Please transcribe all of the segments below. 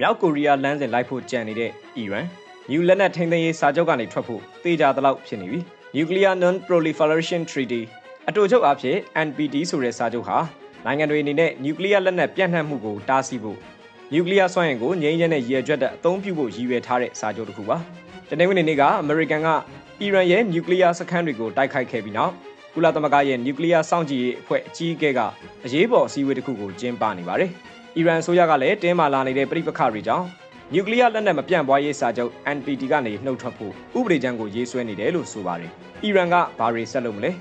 မြောက်ကိုရီးယားလမ်းစဉ်လိုက်ဖို့ကြံနေတဲ့အီရန်နျူလက်နက်ထိန်းသိမ်းရေးစာချုပ်ကနေထွက်ဖို့တေချာသလောက်ဖြစ်နေပြီ Nuclear Non-Proliferation Treaty အတူချုပ်အဖြစ် NPT ဆိုတဲ့စာချုပ်ဟာနိုင်ငံတွေအနေနဲ့နျူကလ িয়ার လက်နက်ပြန့်နှံ့မှုကိုတားဆီးဖို့နျူကလ িয়ার စွမ်းအင်ကိုငြိမ်းချမ်းတဲ့ရည်ရွယ်ချက်အသုံးပြုဖို့ရည်ရွယ်ထားတဲ့စာချုပ်တစ်ခုပါတနင်္ဂနွေနေ့ကအမေရိကန်ကအီရန်ရဲ့နျူကလ িয়ার စခန်းတွေကိုတိုက်ခိုက်ခဲ့ပြီးနောက်ကုလသမဂ္ဂရဲ့နျူကလ িয়ার စောင့်ကြည့်ရေးအဖွဲ့အကြီးအကဲကအရေးပေါ်အစည်းအဝေးတစ်ခုကိုကျင်းပနေပါတယ် အီရန်ဆိုရကလည်းတင်းမာလာနေတဲ့ပြိပခါတွေကြောင့်နျူကလ িয়ার လက်နက်မပြန့်ပွားရေးစာချုပ် NPT ကနေနှုတ်ထွက်ဖို့ဥပဒေကြမ်းကိုရေးဆွဲနေတယ်လို့ဆိုပါတယ်။အီရန်ကဘာတွေဆက်လုပ်မလဲ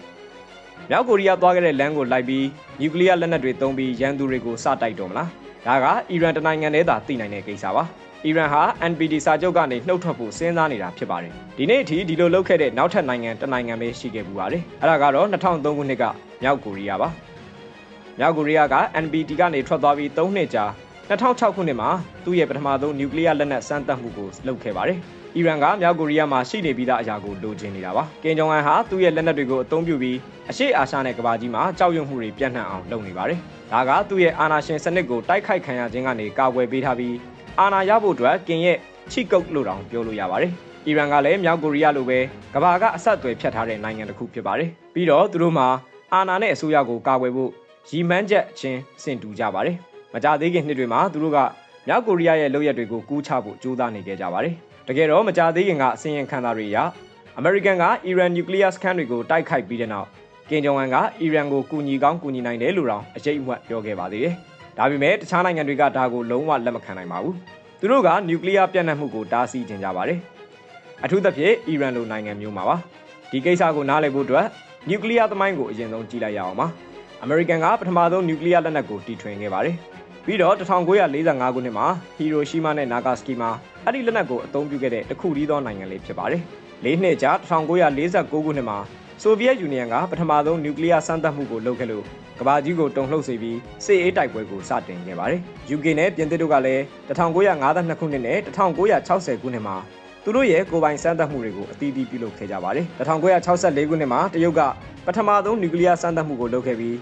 ။မြောက်ကိုရီးယားသွားခဲ့တဲ့လမ်းကိုလိုက်ပြီးနျူကလ িয়ার လက်နက်တွေသုံးပြီးရန်သူတွေကိုစတိုက်တော့မလား။ဒါကအီရန်တနိုင်ငံတည်းသာသိနိုင်တဲ့ကိစ္စပါ။အီရန်ဟာ NPT စာချုပ်ကနေနှုတ်ထွက်ဖို့စဉ်းစားနေတာဖြစ်ပါတယ်။ဒီနေ့အထိဒီလိုလုပ်ခဲ့တဲ့နောက်ထပ်နိုင်ငံတစ်နိုင်ငံပဲရှိခဲ့ပူပါတယ်။အဲ့ဒါကတော့2003ခုနှစ်ကမြောက်ကိုရီးယားပါ။ မြောက်ကိုရီးယားက NPT ကနေထွက်သွားပြီး3နှစ်ကြာ2006ခုနှစ်မှာသူ့ရဲ့ပထမဆုံးနျူကလ িয়ার လက်နက်စမ်းသပ်မှုကိုလုပ်ခဲ့ပါတယ်။အီရန်ကမြောက်ကိုရီးယားမှာရှိနေပြီးသားအရာကိုလိုချင်နေတာပါ။ကင်ဂျုံအန်ဟာသူ့ရဲ့လက်နက်တွေကိုအသုံးပြုပြီးအရှေ့အာရှနဲ့ကမ္ဘာကြီးမှာကြောက်ရွံ့မှုတွေပြန့်နှံ့အောင်လုပ်နေပါတယ်။ဒါကသူ့ရဲ့အာဏာရှင်စနစ်ကိုတိုက်ခိုက်ခံရခြင်းကနေကာကွယ်ပေးထားပြီးအာဏာရဖို့အတွက်ကင်ရဲ့ချိကုတ်လို့တောင်ပြောလို့ရပါတယ်။အီရန်ကလည်းမြောက်ကိုရီးယားလိုပဲကမ္ဘာကအဆက်အသွယ်ဖြတ်ထားတဲ့နိုင်ငံတစ်ခုဖြစ်ပါတယ်။ပြီးတော့သူတို့မှာအာဏာနဲ့အစိုးရကိုကာကွယ်ဖို့ ရည်မှန်းချက်ချင်းစင်တူကြပါတယ်။မကြသေးခင်နှစ်တွေမှာသူတို့ကမြောက်ကိုရီးယားရဲ့လုပ်ရက်တွေကိုကူးချဖို့ကြိုးစားနေခဲ့ကြပါတယ်။တကယ်တော့မကြသေးခင်ကအစင်ရင်ခံသားတွေအရအမေရိကန်ကအီရန်နျူကလ িয়ার စခန်းတွေကိုတိုက်ခိုက်ပြီးတဲ့နောက်ကင်ဂျုံဝမ်ကအီရန်ကိုကူညီကောင်းကူညီနိုင်တယ်လို့တောင်အရေးအမွတ်ပြောခဲ့ပါသေးတယ်။ဒါပေမဲ့တခြားနိုင်ငံတွေကဒါကိုလုံးဝလက်မခံနိုင်ပါဘူး။သူတို့ကနျူကလ িয়ার ပြန့်နှံ့မှုကိုတားဆီးခြင်းကြပါတယ်။အထူးသဖြင့်အီရန်လိုနိုင်ငံမျိုးမှာပါ။ဒီကိစ္စကိုနားလည်ဖို့အတွက်နျူကလ িয়ার သမိုင်းကိုအရင်ဆုံးကြည့်လိုက်ရအောင်ပါ။ အမေရိကန်ကပထမဆုံးနျူကလ িয়ার လက်နက်ကိုတီထွင်ခဲ့ပါတယ်။ပြီးတော့1945ခုနှစ်မှာဟီရိုရှီမာနဲ့နာဂါစကီမှာအဲ့ဒီလက်နက်ကိုအသုံးပြုခဲ့တဲ့တခုတည်းသောနိုင်ငံလေးဖြစ်ပါတယ်။လေးနှစ်ကြာ1949ခုနှစ်မှာဆိုဗီယက်ယူနီယံကပထမဆုံးနျူကလ িয়ার စမ်းသပ်မှုကိုလုပ်ခဲ့လို့ကမ္ဘာကြီးကိုတုန်လှုပ်စေပြီးစစ်အေးတိုက်ပွဲကိုစတင်ခဲ့ပါတယ်။ UK နဲ့ပြင်သစ်တို့ကလည်း1952ခုနှစ်နဲ့1960ခုနှစ်မှာ သူတို့ရဲ့ကိုပိုင်စမ်းသပ်မှုတွေကိုအသီးသီးပြုလုပ်ခဲ့ကြပါတယ်။1964ခုနှစ်မှာတရုတ်ကပထမဆုံးနျူကလ িয়ার စမ်းသပ်မှုကိုလုပ်ခဲ့ပြီး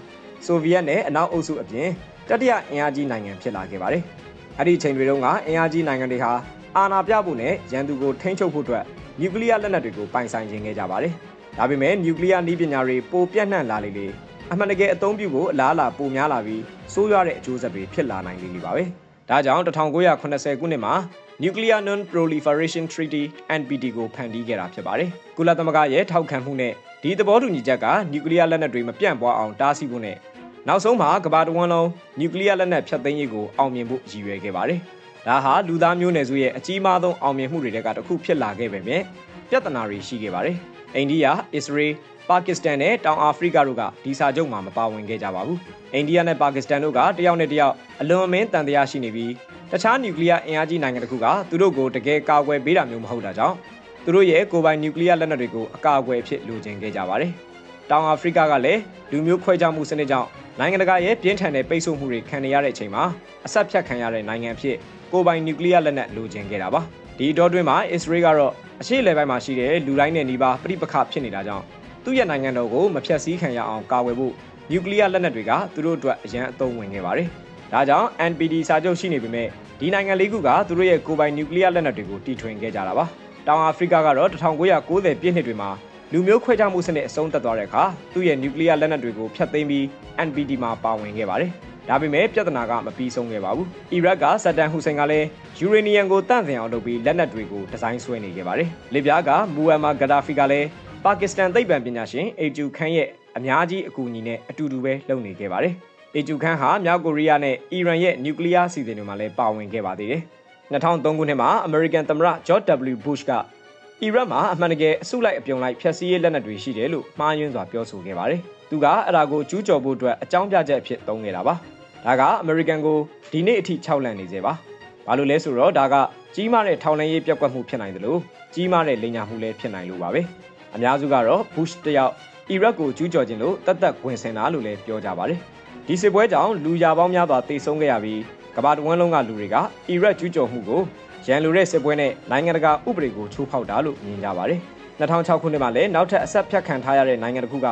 ဆိုဗီယက်နဲ့အနောက်အုပ်စုအပြင်တတိယအင်အားကြီးနိုင်ငံဖြစ်လာခဲ့ပါတယ်။အဲ့ဒီချိန်တွေတုန်းကအင်အားကြီးနိုင်ငံတွေဟာအာဏာပြဖို့နဲ့ရန်သူကိုထိန်းချုပ်ဖို့အတွက်နျူကလ িয়ার လက်နက်တွေကိုပိုင်ဆိုင်ခြင်းခဲ့ကြပါတယ်။ဒါပေမဲ့နျူကလ িয়ার နည်းပညာတွေပိုပြန့်နှံ့လာလေလေအမှန်တကယ်အသုံးပြုဖို့အလားအလာပိုများလာပြီးဆိုးရွားတဲ့အကျိုးဆက်တွေဖြစ်လာနိုင်လေလေပါပဲ။ ဒါကြောင့်1980ခုနှစ်မှာ Nuclear Non-Proliferation Treaty NPT ကိုဖန်တီးခဲ့တာဖြစ်ပါတယ်။ကုလသမဂ္ဂရဲ့ထောက်ခံမှုနဲ့ဒီသဘောတူညီချက်က Nuclear လက်နက်တွေမပြန့်ပွားအောင်တားဆီးဖို့နဲ့နောက်ဆုံးမှာကမ္ဘာတစ်ဝန်းလုံး Nuclear လက်နက်ဖျက်သိမ်းရေးကိုအောင်မြင်ဖို့ရည်ရွယ်ခဲ့ပါတယ်။ဒါဟာလူသားမျိုးနွယ်စုရဲ့အကြီးမားဆုံးအောင်မြင်မှုတွေထဲကတစ်ခုဖြစ်လာခဲ့ပေမဲ့ပြဿနာတွေရှိခဲ့ပါတယ်။အိန္ဒိယ၊အစ္စရေး ပါကစ္စတန်နဲ့တောင်အာဖရိကတို့ကဒီစာချုပ်မှာမပါဝင်ခဲ့ကြပါဘူး။အိန္ဒိယနဲ့ပါကစ္စတန်တို့ကတယောက်နဲ့တယောက်အလွန်အမင်းတန်တရားရှိနေပြီးတခြားနျူကလ িয়ার အင်အားကြီးနိုင်ငံတစ်ခုကသူတို့ကိုတကယ်ကာကွယ်ပေးတာမျိုးမဟုတ်တာကြောင့်သူတို့ရဲ့ကိုယ်ပိုင်နျူကလ িয়ার လက်နက်တွေကိုအကာအကွယ်ဖြစ်လိုချင်ခဲ့ကြပါတယ်။တောင်အာဖရိကကလည်းလူမျိုးခွဲခြားမှုစနစ်ကြောင့်နိုင်ငံတကာရဲ့ပြင်းထန်တဲ့ပိတ်ဆို့မှုတွေခံနေရတဲ့အချိန်မှာအဆက်ဖြတ်ခံရတဲ့နိုင်ငံဖြစ်ကိုပိုင်နျူကလ িয়ার လက်နက်လိုချင်ခဲ့တာပါဒီတော့တွင်းမှာအစ္စရေးကတော့အရှေ့လေပိုင်းမှာရှိတဲ့လူတိုင်းနဲ့နှီးပါပြိပခဖြစ်နေတာကြောင့် သူ့ရဲ့နိုင်ငံတော်ကိုမဖျက်ဆီးခံရအောင်ကာဝယ်ဖို့နျူကလ িয়ার လက်နက်တွေကသူတို့အတွက်အရန်အသုံးဝင်ခဲ့ပါတယ်ဒါကြောင့် NPT စာချုပ်ရှိနေပေမဲ့ဒီနိုင်ငံလေးခုကသူတို့ရဲ့ကိုပိုင်နျူကလ িয়ার လက်နက်တွေကိုတီထွင်ခဲ့ကြတာပါတောင်အာဖရိကကတော့1990ပြည့်နှစ်တွေမှာလူမျိုးခွဲခြားမှုစနစ်အဆုံးသတ်သွားတဲ့အခါသူ့ရဲ့နျူကလ িয়ার လက်နက်တွေကိုဖျက်သိမ်းပြီး NPT မှာပါဝင်ခဲ့ပါတယ်။ဒါပေမဲ့ပြဿနာကမပြီးဆုံးခဲ့ပါဘူး။အီရတ်ကဆတ်တန်ဟူစိန်ကလည်းယူရေနီယံကိုတန့်စင်အောင်လုပ်ပြီးလက်နက်တွေကိုဒီဇိုင်းဆွဲနေခဲ့ပါတယ်။လစ်ဗျားကမူအမ်မာဂဒါဖီကလည်း ပါကစ္စတန်သိပ္ပံပညာရှင်အေဂျူခန်းရဲ့အများကြီးအကူအညီနဲ့အတူတူပဲလုပ်နေခဲ့ပါတယ်။အေဂျူခန်းဟာမြောက်ကိုရီးယားနဲ့အီရန်ရဲ့နျူကလ িয়ার စီစဉ်တွေမှာလည်းပါဝင်ခဲ့ပါသေးတယ်။2003ခုနှစ်မှာအမေရိကန်သမ္မတဂျော့ W. Bush ကအီရတ်မှာအမှန်တကယ်အစုလိုက်အပြုံလိုက်ဖျက်ဆီးရေးလက်နက်တွေရှိတယ်လို့မှားယွင်းစွာပြောဆိုခဲ့ပါတယ်။သူကအဲ့ဒါကိုကျူးကျော်ဖို့အတွက်အကြောင်းပြချက်အဖြစ်သုံးခဲ့တာပါ။ဒါကအမေရိကန်ကိုဒီနေ့အထိခြောက်လန့်နေစေပါ။ဘာလို့လဲဆိုတော့ဒါကကြီးမားတဲ့ထောင်လှမ်းရေးပြက်ကွက်မှုဖြစ်နိုင်တယ်လို့ကြီးမားတဲ့လိန်ညာမှုလည်းဖြစ်နိုင်လို့ပါပဲ။ အများစုကတော့ Bush တယောက်အီရတ်ကိုကျူးကျော်ခြင်းလို့တတ်သက်ဝင်ဆင်တာလို့လည်းပြောကြပါတယ်။ဒီစစ်ပွဲကြောင့်လူရာပေါင်းများစွာတေဆုံးခဲ့ရပြီးကမ္ဘာတဝန်းလုံးကလူတွေကအီရတ်ကျူးကျော်မှုကိုရန်လိုတဲ့စစ်ပွဲနဲ့နိုင်ငံတကာဥပဒေကိုချိုးဖောက်တာလို့မြင်ကြပါတယ်။2006ခုနှစ်မှာလည်းနောက်ထပ်အဆက်ဖြတ်ခံထားရတဲ့နိုင်ငံတစ်ခုက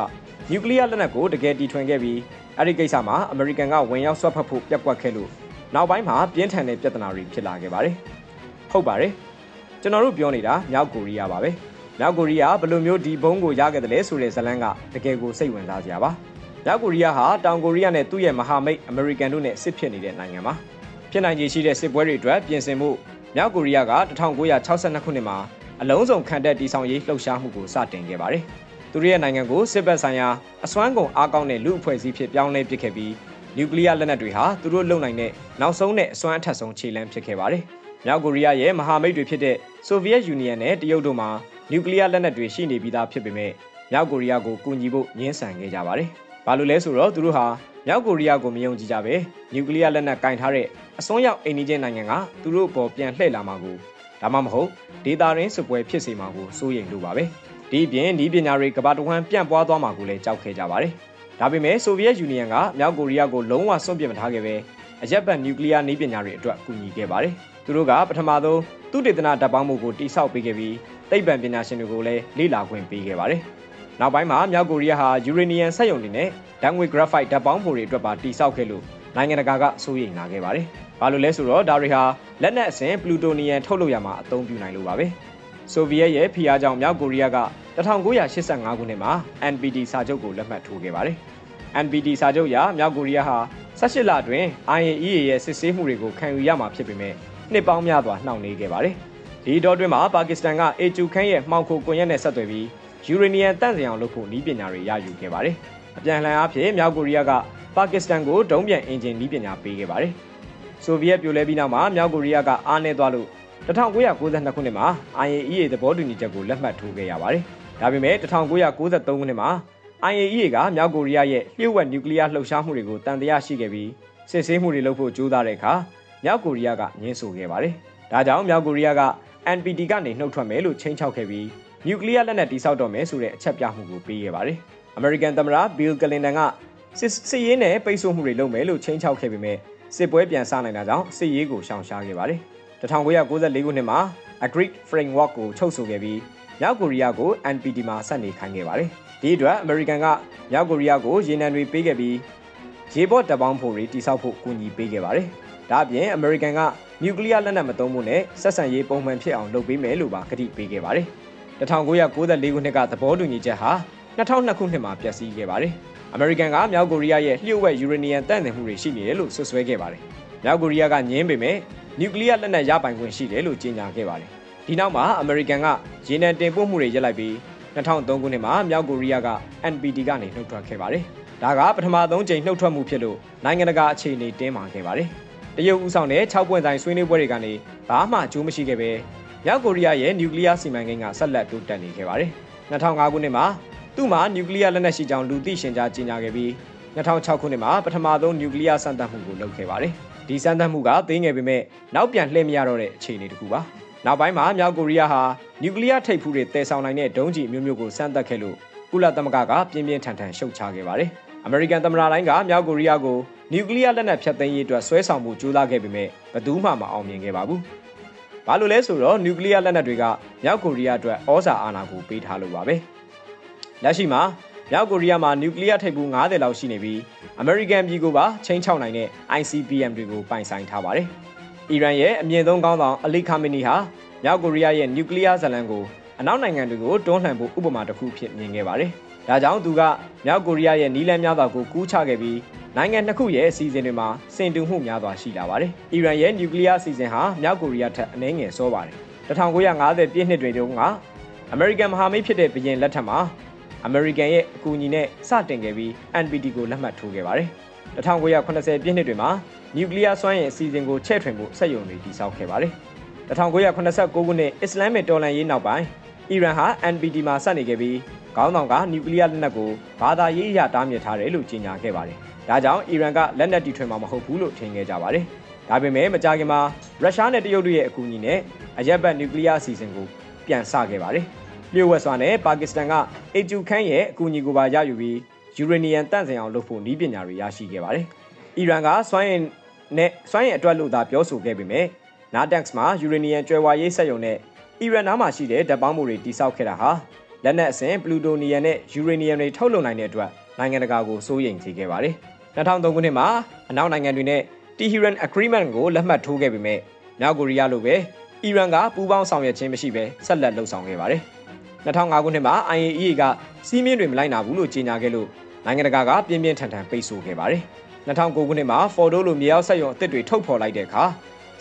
နျူကလ িয়ার လက်နက်ကိုတကယ်တီထွင်ခဲ့ပြီးအဲ့ဒီကိစ္စမှာအမေရိကန်ကဝင်ရောက်ဆွတ်ဖက်ဖို့ပြက်ကွက်ခဲ့လို့နောက်ပိုင်းမှာပြင်းထန်တဲ့ပြဿနာတွေဖြစ်လာခဲ့ပါတယ်။ဟုတ်ပါတယ်။ကျွန်တော်တို့ပြောနေတာမြောက်ကိုရီးယားပါပဲ။ မြောက်ကိုရီးယားဘယ်လိုမျိုးဒီဘုံကိုရခဲ့တယ်လဲဆိုတဲ့ဇလန်းကတကယ်ကိုစိတ်ဝင်စားစရာပါ။မြောက်ကိုရီးယားဟာတောင်ကိုရီးယားနဲ့သူ့ရဲ့မဟာမိတ်အမေရိကန်တို့နဲ့စစ်ဖြစ်နေတဲ့နိုင်ငံပါ။ဖြစ်နိုင်ခြေရှိတဲ့စစ်ပွဲတွေအတွက်ပြင်ဆင်မှုမြောက်ကိုရီးယားက1962ခုနှစ်မှာအလုံးစုံခံတပ်တီဆောင်ရေးလှုပ်ရှားမှုကိုစတင်ခဲ့ပါတယ်။သူတို့ရဲ့နိုင်ငံကိုစစ်ဘက်ဆိုင်ရာအစွမ်းကုန်အားကောင်းတဲ့လူအဖွဲ့အစည်းဖြစ်ပြောင်းလဲပစ်ခဲ့ပြီးနျူကလ িয়ার လက်နက်တွေဟာသူတို့လုံနိုင်တဲ့နောက်ဆုံးနဲ့အစွမ်းအထက်ဆုံးခြေလှမ်းဖြစ်ခဲ့ပါတယ်။မြောက်ကိုရီးယားရဲ့မဟာမိတ်တွေဖြစ်တဲ့ဆိုဗီယက်ယူနီယံနဲ့တရုတ်တို့မှာ နျူကလ িয়ার လက်နက်တွေရှိနေပြီးသားဖြစ်ပေမဲ့မြောက်ကိုရီးယားကိုကူညီဖို့ညှင်းဆန်ခဲ့ကြပါတယ်။ဘာလို့လဲဆိုတော့သူတို့ဟာမြောက်ကိုရီးယားကိုမယုံကြည်ကြပဲနျူကလ িয়ার လက်နက်ကင်ထားတဲ့အစွန်းရောက်အိမ်နီးချင်းနိုင်ငံကသူတို့ပေါ်ပြန်လှည့်လာမှာကိုဒါမှမဟုတ်ဒေတာရင်းစစ်ပွဲဖြစ်စေမှာကိုစိုးရိမ်လို့ပါပဲဒီအပြင်ဒီပညာတွေကမ္ဘာတဝန်းပြန့်ပွားသွားမှာကိုလည်းကြောက်ခဲ့ကြပါတယ်ဒါပေမဲ့ဆိုဗီယက်ယူနီယံကမြောက်ကိုရီးယားကိုလုံးဝစွန့်ပစ်မထားခဲ့ပဲအရက်ပတ်နျူကလ িয়ার နည်းပညာတွေအတွက်ကူညီခဲ့ပါတယ်သူတို့ကပထမဆုံးသူတေသနဓာတ်ပေါင်းမှုကိုတိစောက်ပေးခဲ့ပြီး သိပ္ပံပညာရှင်တွေကိုလည်းလေ့လာခွင့်ပေးခဲ့ပါတယ်နောက်ပိုင်းမှာမြောက်ကိုရီးယားဟာယူရေနီယံစက်ရုံတွေနဲ့ဓာတ်ငွေဂရက်ဖိုက်ဓာတ်ပေါင်းဖို့တွေအတွက်ပါတိစောက်ခဲ့လို့နိုင်ငံတကာကစိုးရိမ်လာခဲ့ပါတယ်။ဘာလို့လဲဆိုတော့ဒါတွေဟာလက်နက်အဆင့်ပလူတိုနီယံထုတ်လုပ်ရမှာအသုံးပြုနိုင်လို့ပါပဲ။ဆိုဗီယက်ရဲ့ဖိအားကြောင့်မြောက်ကိုရီးယားက1985ခုနှစ်မှာ NPT စာချုပ်ကိုလက်မှတ်ထိုးခဲ့ပါတယ်။ NPT စာချုပ်အရမြောက်ကိုရီးယားဟာ18လအတွင်း IAEA ရဲ့စစ်ဆေးမှုတွေကိုခံယူရမှာဖြစ်ပေမဲ့နှစ်ပေါင်းများစွာနှောင့်နှေးခဲ့ပါတယ်။ ဒီတော့တွင်မှာပါကစ္စတန်ကအေဂျူခန်းရဲ့မှောင်ခိုကွန်ရက်နဲ့ဆက်သွယ်ပြီးယူရေနီယံတန့်စင်အောင်လုပ်ဖို့နည်းပညာတွေရယူခဲ့ပါတယ်။အပြန်အလှန်အားဖြင့်မြောက်ကိုရီးယားကပါကစ္စတန်ကိုဒုံးပြန်အင်ဂျင်နည်းပညာပေးခဲ့ပါတယ်။ဆိုဗီယက်ပြိုလဲပြီးနောက်မှာမြောက်ကိုရီးယားကအားနည်းသွားလို့1992ခုနှစ်မှာ IAEA သဘောတူညီချက်ကိုလက်မှတ်ထိုးခဲ့ရပါတယ်။ဒါပေမဲ့1993ခုနှစ်မှာ IAEA ကမြောက်ကိုရီးယားရဲ့လျှို့ဝှက်နျူကလ িয়ার လှုပ်ရှားမှုတွေကိုတန်တရားရှိခဲ့ပြီးစစ်ဆေးမှုတွေလုပ်ဖို့ကြိုးစားတဲ့အခါမြောက်ကိုရီးယားကညှင်းဆိုခဲ့ပါတယ်။ဒါကြောင့်မြောက်ကိုရီးယားက NPT ကနေနှုတ်ထွက်မယ်လို့ချိန်ချောက်ခဲ့ပြီးနျူကလ িয়ার လက်နက်တိစောက်တော့မယ်ဆိုတဲ့အချက်ပြမှုကိုပေးခဲ့ပါတယ်။ American သမ္မတ Bill Clinton ကစစ်စစ်ရေးနဲ့ပိတ်ဆို့မှုတွေလုပ်မယ်လို့ချိန်ချောက်ခဲ့ပေမဲ့စစ်ပွဲပြန်ဆနိုင်တာကြောင့်စစ်ရေးကိုရှောင်ရှားခဲ့ပါတယ်။1994ခုနှစ်မှာ Agreed Framework ကိုချုပ်ဆိုခဲ့ပြီးမြောက်ကိုရီးယားကို NPT မှာဆက်နေခိုင်းခဲ့ပါတယ်။ဒီအတွက် American ကမြောက်ကိုရီးယားကိုရေနံတွေပေးခဲ့ပြီးရေဘော့တပ်ပေါင်းဖို့တွေတိစောက်ဖို့ကူညီပေးခဲ့ပါတယ်။ ဒါအပြင် American ကနျူကလ িয়ার လက်နက်မသုံးဖို့နဲ့ဆက်ဆံရေးပုံမှန်ဖြစ်အောင်လုပ်ပေးမယ်လို့ပါကတိပေးခဲ့ပါတယ်။1994ခုနှစ်ကသဘောတူညီချက်ဟာ2002ခုနှစ်မှာပြည့်စည်ခဲ့ပါတယ်။အမေရိကန်ကမြောက်ကိုရီးယားရဲ့လျှို့ဝှက်ယူရေနီယံတန့်စင်မှုတွေရှိနေတယ်လို့ဆွဆွဲခဲ့ပါတယ်။မြောက်ကိုရီးယားကညင်းပေမဲ့နျူကလ িয়ার လက်နက်ရပိုင်ခွင့်ရှိတယ်လို့ကြေညာခဲ့ပါတယ်။ဒီနောက်မှာအမေရိကန်ကရေနံတင်ပို့မှုတွေရပ်လိုက်ပြီး2003ခုနှစ်မှာမြောက်ကိုရီးယားက NPT ကနေနှုတ်ထွက်ခဲ့ပါတယ်။ဒါကပထမဆုံးကြိမ်နှုတ်ထွက်မှုဖြစ်လို့နိုင်ငံတကာအခြေအနေတင်းမာခဲ့ပါတယ်။ တရုတ်ဦးဆောင်တဲ့6ပွင့်ဆိုင်ဆွေးနွေးပွဲတွေကနေဘာမှအကျိုးမရှိခဲ့ပဲမြောက်ကိုရီးယားရဲ့နျူကလ িয়ার စီမံကိန်းကဆက်လက်တိုးတက်နေခဲ့ပါတယ်။2005ခုနှစ်မှာသူ့မှာနျူကလ িয়ার လက်နက်ရှိကြောင်းလူသိရှင်ကြားကြေညာခဲ့ပြီး2006ခုနှစ်မှာပထမဆုံးနျူကလ িয়ার စမ်းသပ်မှုကိုလုပ်ခဲ့ပါတယ်။ဒီစမ်းသပ်မှုကသိငယ်ပေမဲ့နောက်ပြန်လှည့်မရတော့တဲ့အခြေအနေတစ်ခုပါ။နောက်ပိုင်းမှာမြောက်ကိုရီးယားဟာနျူကလ িয়ার ထိပ်ဖူးတွေတည်ဆောင်နိုင်တဲ့ဒုံးကျည်မျိုးမျိုးကိုစမ်းသပ်ခဲ့လို့ကုလသမဂ္ဂကပြင်းပြင်းထန်ထန်ရှုတ်ချခဲ့ပါတယ်။အမေရိကန်သမ္မတတိုင်းကမြောက်ကိုရီးယားကို နျူကလ িয়ার လက်နက်ဖျက်သိမ်းရေးအတွက်ဆွဲဆောင်မှုကြိုးစားခဲ့ပေမဲ့ဘယ်သူမှမအောင်မြင်ခဲ့ပါဘူး။ဘာလို့လဲဆိုတော့နျူကလ িয়ার လက်နက်တွေကမြောက်ကိုရီးယားအတွက်ဩဇာအာဏာကိုပေးထားလို့ပါပဲ။လက်ရှိမှာမြောက်ကိုရီးယားမှာနျူကလ িয়ার ထိပ်ဖူး90လောက်ရှိနေပြီးအမေရိကန်ပြည်ကိုပါချိန်ချောက်နိုင်တဲ့ ICBM တွေကိုပိုင်ဆိုင်ထားပါတယ်။အီရန်ရဲ့အမြင့်ဆုံးခေါင်းဆောင်အလီခါမီနီဟာမြောက်ကိုရီးယားရဲ့နျူကလ িয়ার ဇလံကိုအနောက်နိုင်ငံတွေကိုတွန်းလှန်ဖို့ဥပမာတစ်ခုဖြစ်မြင်ခဲ့ပါတယ်။ ဒါကြောင့်သူကမြောက်ကိုရီးယားရဲ့နီးလန်းများစွာကိုကူးချခဲ့ပြီးနိုင်ငံနှစ်ခုရဲ့အစီအစဉ်တွေမှာစင်တူမှုများစွာရှိလာပါတယ်။အီရန်ရဲ့နျူကလ িয়ার အစီအစဉ်ဟာမြောက်ကိုရီးယားထက်အနည်းငယ်စောပါတယ်။1950ပြည့်နှစ်တွေတုန်းကအမေရိကန်မဟာမိတ်ဖြစ်တဲ့ဘရင်လက်ထက်မှာအမေရိကန်ရဲ့အကူအညီနဲ့စတင်ခဲ့ပြီး NPT ကိုလက်မှတ်ထိုးခဲ့ပါတယ်။1980ပြည့်နှစ်တွေမှာနျူကလ িয়ার စွမ်းအင်အစီအစဉ်ကိုချဲ့ထွင်ဖို့စက်ရုံတွေတည်ဆောက်ခဲ့ပါတယ်။1989ခုနှစ်အစ္စလာမစ်တော်လှန်ရေးနောက်ပိုင်းအီရန်ဟာ NPT မှာစနေခဲ့ပြီး ခေါင်းဆောင်ကနျူကလ িয়ার လက်နက်ကိုဘာသာရေးအရတားမြစ်ထားတယ်လို့ကြေညာခဲ့ပါတယ်။ဒါကြောင့်အီရန်ကလက်နက်တီထွင်မှာမဟုတ်ဘူးလို့ထင်ခဲ့ကြပါတယ်။ဒါပေမဲ့မကြာခင်မှာရုရှားနဲ့တရုတ်တို့ရဲ့အကူအညီနဲ့အရက်ဘတ်နျူကလ িয়ার အစီအစဉ်ကိုပြန်ဆခဲ့ပါတယ်။လျှို့ဝှက်စွာနဲ့ပါကစ္စတန်ကအီဂျူခန်းရဲ့အကူအညီကိုပါရယူပြီးယူရေနီယံတန့်စင်အောင်လုပ်ဖို့နည်းပညာတွေရရှိခဲ့ပါတယ်။အီရန်ကစွမ်းအင်နဲ့စွမ်းအင်အတွက်လို့သာပြောဆိုခဲ့ပေမဲ့ Nadex မှာယူရေနီယံကျွဲဝါရေးစက်ရုံနဲ့အီရန်နားမှာရှိတဲ့ဓာတ်ပေါင်းမှုတွေတိစောက်ခဲ့တာဟာ လက်နက်အဆင့်ပလူတိုနီယံနဲ့ယူရေနီယံတွေထုတ်လုပ်နိုင်တဲ့အတွက်နိုင်ငံတကာကိုစိုးရိမ်စေခဲ့ပါတယ်။2003ခုနှစ်မှာအနောက်နိုင်ငံတွေနဲ့ Tehran Agreement ကိုလက်မှတ်ထိုးခဲ့ပေမဲ့မြောက်ကိုရီးယားလိုပဲအီရန်ကပူးပေါင်းဆောင်ရွက်ခြင်းမရှိဘဲဆက်လက်လှုပ်ဆောင်ခဲ့ပါတယ်။2005ခုနှစ်မှာ IAEA ကစီးမင်းတွေမလိုက်နာဘူးလို့ကြေညာခဲ့လို့နိုင်ငံတကာကပြင်းပြင်းထန်ထန်ပိတ်ဆို့ခဲ့ပါတယ်။2009ခုနှစ်မှာ Fordo လိုမြေအောက်ဆက်ရုံအသစ်တွေထုတ်ဖော်လိုက်တဲ့အခါ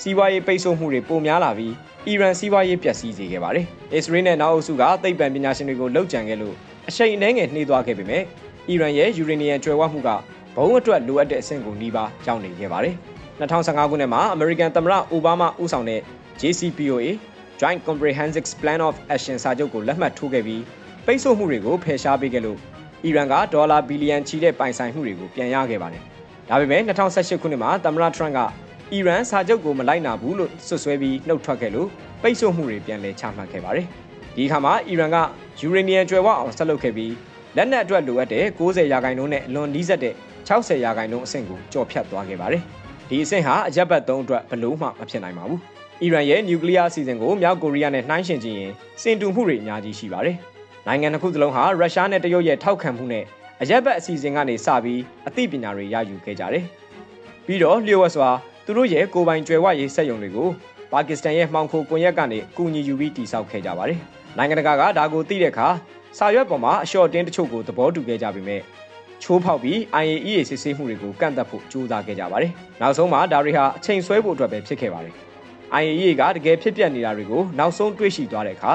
စီးပွားရေးပိတ်ဆို့မှုတွေပိုများလာပြီးအီရန်စီးပွားရေးပျက်စီးစေခဲ့ပါတယ်။အစ္စရေးနဲ့နောက်အုပ်စုကသိပ္ပံပညာရှင်တွေကိုလှုပ်ကြံခဲ့လို့အရှိန်အနှဲငယ်နှေးသွားခဲ့ပေမဲ့အီရန်ရဲ့ယူရေနီယံကျွဲဝမှုကဘုံအတွက်လိုအပ်တဲ့အဆင့်ကိုနှီးပါရောက်နေခဲ့ပါတယ်။2015ခုနှစ်မှာအမေရိကန်သမ္မတအိုဘားမားဦးဆောင်တဲ့ JCPOA Joint Comprehensive Plan of Action စာချုပ်ကိုလက်မှတ်ထိုးခဲ့ပြီးပိတ်ဆို့မှုတွေကိုဖယ်ရှားပေးခဲ့လို့အီရန်ကဒေါ်လာဘီလီယံချီတဲ့ပိုင်ဆိုင်မှုတွေကိုပြန်ရခဲ့ပါတယ်။ဒါပေမဲ့2018ခုနှစ်မှာသမ္မတထရန့်က အီရန်စာချုပ်ကိုမလိုက်နာဘူးလို့ဆွဆွဲပြီးနှုတ်ထွက်ခဲ့လို့ပိတ်ဆို့မှုတွေပြန်လည်ချမှတ်ခဲ့ပါတယ်။ဒီအခါမှာအီရန်ကယူရေနီယံကျွဲဝအောင်ဆက်လုပ်ခဲ့ပြီးလက်နက်အတွက်လိုအပ်တဲ့90ရာခိုင်နှုန်းနဲ့အလွန်နီးစပ်တဲ့60ရာခိုင်နှုန်းအဆင့်ကိုကျော်ဖြတ်သွားခဲ့ပါတယ်။ဒီအဆင့်ဟာအရက်ဘတ်သုံးအတွက်ဘလို့မှမဖြစ်နိုင်ပါဘူး။အီရန်ရဲ့နျူကလ িয়ার အစီအစဉ်ကိုမြောက်ကိုရီးယားနဲ့နှိုင်းယှဉ်ကြည့်ရင်စင်တူမှုတွေအများကြီးရှိပါတယ်။နိုင်ငံတစ်ခုစလုံးဟာရုရှားနဲ့တရုတ်ရဲ့ထောက်ခံမှုနဲ့အရက်ဘတ်အစီအစဉ်ကနေစပြီးအသိပညာတွေရယူခဲ့ကြတယ်။ပြီးတော့လျှို့ဝှက်စွာ သူတို့ရဲ့ကိုယ်ပိုင်ကြွယ်ဝရေးစက်ရုံတွေကိုပါကစ္စတန်ရဲ့မှောင်ခိုကွန်ရက်ကနေအကူအညီယူပြီးတိစောက်ခဲ့ကြပါတယ်။နိုင်ငံတကာကဒါကိုသိတဲ့အခါစာရွက်ပေါ်မှာအလျှော့တင်းတချို့ကိုသဘောတူခဲ့ကြပေမဲ့ချိုးဖောက်ပြီး IAEA စစ်ဆေးမှုတွေကိုကန့်သက်ဖို့ကြိုးစားခဲ့ကြပါတယ်။နောက်ဆုံးမှာဒါတွေဟာအချိန်ဆွဲဖို့အတွက်ပဲဖြစ်ခဲ့ပါတယ်။ IAEA ကတကယ်ဖြစ်ပျက်နေတာတွေကိုနောက်ဆုံးတွေ့ရှိသွားတဲ့အခါ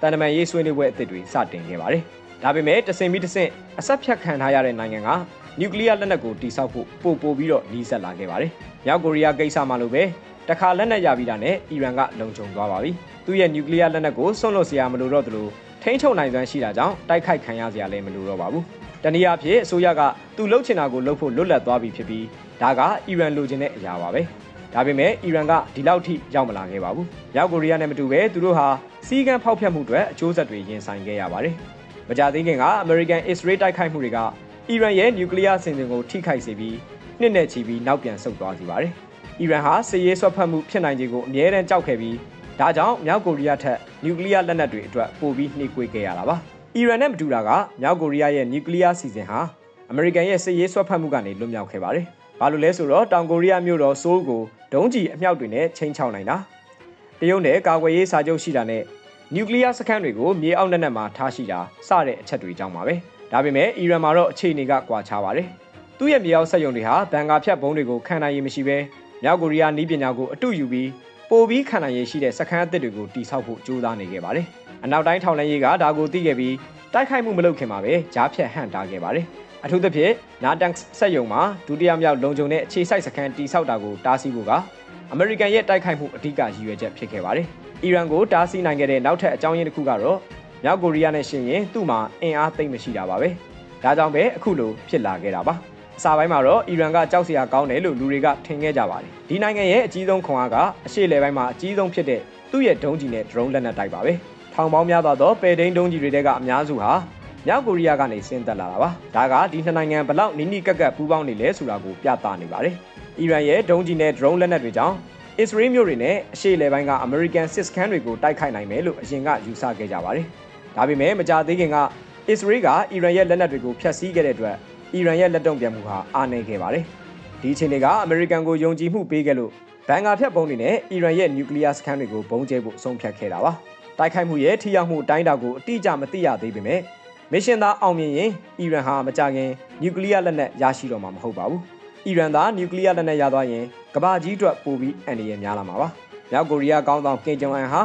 တန်တမန်ရေးဆွေးနွေးပွဲအသစ်တွေစတင်ခဲ့ပါတယ်။ဒါပေမဲ့တစင်ပြီးတစင်အဆက်ဖြတ်ခံထားရတဲ့နိုင်ငံက နျူကလ িয়ার လက်နက်ကိုတိစောက်ဖို့ပို့ပို့ပြီးတော့နှီးစက်လာခဲ့ပါတယ်။မြောက်ကိုရီးယားကိစ္စမှလိုပဲတခါလက်နက်ရပြီးတာနဲ့အီရန်ကလုံခြုံသွားပါပြီ။သူ့ရဲ့နျူကလ িয়ার လက်နက်ကိုဆွန့်လွတ်စရာမလိုတော့သလိုထိန်းချုပ်နိုင်စွမ်းရှိတာကြောင့်တိုက်ခိုက်ခံရစရာလည်းမလိုတော့ပါဘူး။တနည်းအားဖြင့်အစိုးရကသူလှုပ်ချင်တာကိုလှုပ်ဖို့လွတ်လပ်သွားပြီဖြစ်ပြီးဒါကအီရန်လိုချင်တဲ့အရာပါပဲ။ဒါပေမဲ့အီရန်ကဒီလောက်ထိရောက်မလာခဲ့ပါဘူး။မြောက်ကိုရီးယားနဲ့မတူပဲသူတို့ဟာစီးကံဖောက်ဖျက်မှုတွေအကျိုးဆက်တွေရင်ဆိုင်ခဲ့ရပါတယ်။မကြသေးခင်ကအမေရိကန်အစ္စရေးတိုက်ခိုက်မှုတွေက အီရန်ရဲ့နျူကလ িয়ার စင်စင်ကိုထိခိုက်စေပြီးနှစ်နဲ့ချီပြီးနောက်ပြန်ဆုတ်သွားစေပါတယ်။အီရန်ဟာစစ်ရေးဆွတ်ဖက်မှုဖြစ်နိုင်ခြေကိုအမြဲတမ်းကြောက်ခဲ့ပြီးဒါကြောင့်မြောက်ကိုရီးယားထက်နျူကလ িয়ার လက်နက်တွေအတွက်ပိုပြီးနှိကွေးခဲ့ရတာပါ။အီရန်နဲ့မတူတာကမြောက်ကိုရီးယားရဲ့နျူကလ িয়ার စီစဉ်ဟာအမေရိကန်ရဲ့စစ်ရေးဆွတ်ဖက်မှုကနေလွတ်မြောက်ခဲ့ပါတယ်။ဘာလို့လဲဆိုတော့တောင်ကိုရီးယားမြို့တော်ဆိုးလ်ကိုဒုံးကျည်အမြောက်တွေနဲ့ချိန်ချောက်နိုင်တာ။တရုတ်နဲ့ကာကွယ်ရေးစာချုပ်ရှိတာနဲ့နျူကလ িয়ার စခန်းတွေကိုမြေအောက်နက်နက်မှာထားရှိတာစတဲ့အချက်တွေကြောင့်ပါပဲ။ ဒါပေမဲ့အီရန်မှာတော့အခြေအနေကကွာခြားပါတယ်။သူ့ရဲ့မြေအောက်စက်ရုံတွေဟာဘန်ကာဖြတ်ဘုံတွေကိုခံနိုင်ရည်မရှိဘဲမြောက်ကိုရီးယားနီးပညာကိုအတုယူပြီးပိုပြီးခံနိုင်ရည်ရှိတဲ့စခန်းအသစ်တွေကိုတိစောက်ဖို့ကြိုးစားနေခဲ့ပါတယ်။အနောက်တိုင်းထောင်လှမ်းရေးကဒါကိုသိခဲ့ပြီးတိုက်ခိုက်မှုမလုပ်ခင်မှာပဲကြားဖြတ်ဟန့်တားခဲ့ပါတယ်။အထူးသဖြင့်နာတန်စက်ရုံမှာဒုတိယမြောက်လုံခြုံတဲ့အခြေစိုက်စခန်းတိစောက်တာကိုတားဆီးဖို့ကအမေရိကန်ရဲ့တိုက်ခိုက်မှုအဓိကရည်ရွယ်ချက်ဖြစ်ခဲ့ပါတယ်။အီရန်ကိုတားဆီးနိုင်ခဲ့တဲ့နောက်ထပ်အကြောင်းရင်းတစ်ခုကတော့ မြောက်ကိုရီးယားနဲ့ရှင်ရင်သူ့မှာအင်အားသိမ့်မရှိတာပါပဲ။ဒါကြောင့်ပဲအခုလိုဖြစ်လာခဲ့တာပါ။အစာပိုင်းမှာတော့အီရန်ကကြောက်စရာကောင်းတယ်လို့လူတွေကထင်ခဲ့ကြပါတယ်။ဒီနိုင်ငံရဲ့အကြီးဆုံးခွန်အားကအရှေ့လေပိုင်းမှာအကြီးဆုံးဖြစ်တဲ့သူ့ရဲ့ဒုံးကျည်နဲ့ drone လက်နက်တိုက်ပါပဲ။ထောင်ပေါင်းများစွာသောပယ်ဒိန်းဒုံးကျည်တွေတဲကအများစုဟာမြောက်ကိုရီးယားကနေဆင်းသက်လာတာပါ။ဒါကဒီနှစ်နိုင်ငံဘလောက်နီးနီးကပ်ကပ်ပူးပေါင်းနေလဲဆိုတာကိုပြသနေပါတယ်။အီရန်ရဲ့ဒုံးကျည်နဲ့ drone လက်နက်တွေကြောင့် အစ္စရေးမျိုးတွေနဲ့အရှေ့လေပိုင်းကအမေရိကန်စစ်စခန်းတွေကိုတိုက်ခိုက်နိုင်မယ်လို့အရင်ကယူဆခဲ့ကြပါတယ်။ဒါပေမဲ့မကြသေးခင်ကအစ္စရေးကအီရန်ရဲ့လက်နက်တွေကိုဖျက်ဆီးခဲ့တဲ့အတွက်အီရန်ရဲ့လက်တုံ့ပြန်မှုဟာအားနည်းခဲ့ပါတယ်။ဒီအချိန်တွေကအမေရိကန်ကိုယုံကြည်မှုပေးခဲ့လို့ဘန်ကာဖြတ်ဘုံတွေနဲ့အီရန်ရဲ့နျူကလ িয়ার စခန်းတွေကိုဘုံကျဲဖို့အဆုံးဖြတ်ခဲ့တာပါ။တိုက်ခိုက်မှုရဲ့ထိရောက်မှုအတိုင်းအတာကိုအတိအကျမသိရသေးပေမဲ့မစ်ရှင်သားအောင်မြင်ရင်အီရန်ဟာမကြခင်နျူကလ িয়ার လက်နက်ရရှိတော့မှာမဟုတ်ပါဘူး။ အီရန်သားနျူကလ িয়ার လက်နက်ရသွားရင်ကမ္ဘာကြီးအတွက်ပိုပြီးအန္တရာယ်များလာမှာပါ။မြောက်ကိုရီးယားကောင်းဆောင်ကင်ဂျုံအန်ဟာ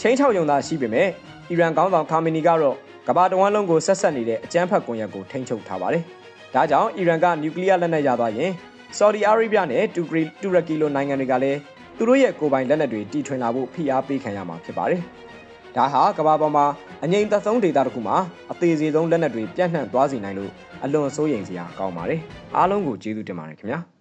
ချင်းချောက်ယုံသားရှိပေမဲ့အီရန်ကောင်းဆောင်ခါမီနီကတော့ကမ္ဘာတဝန်းလုံးကိုဆက်ဆက်နေတဲ့အကြမ်းဖက်ကွန်ရက်ကိုထိန်းချုပ်ထားပါတယ်။ဒါကြောင့်အီရန်ကနျူကလ িয়ার လက်နက်ရသွားရင်ဆော်ဒီအာရေဗျနဲ့တူဂရီတူရကီလိုနိုင်ငံတွေကလည်းသူတို့ရဲ့ကိုယ်ပိုင်လက်နက်တွေတီထွင်လာဖို့ဖိအားပေးခံရမှာဖြစ်ပါတယ်။ ဒါဟာကမ္ဘာပေါ်မှာအငြိမ်သက်ဆုံးဒေသတစ်ခုမှာအသေးသေးဆုံးလက်နက်တွေပြန့်နှံ့သွားစေနိုင်လို့အလွန်စိုးရိမ်စရာကောင်းပါတယ်။အားလုံးကိုကျေးဇူးတင်ပါတယ်ခင်ဗျာ။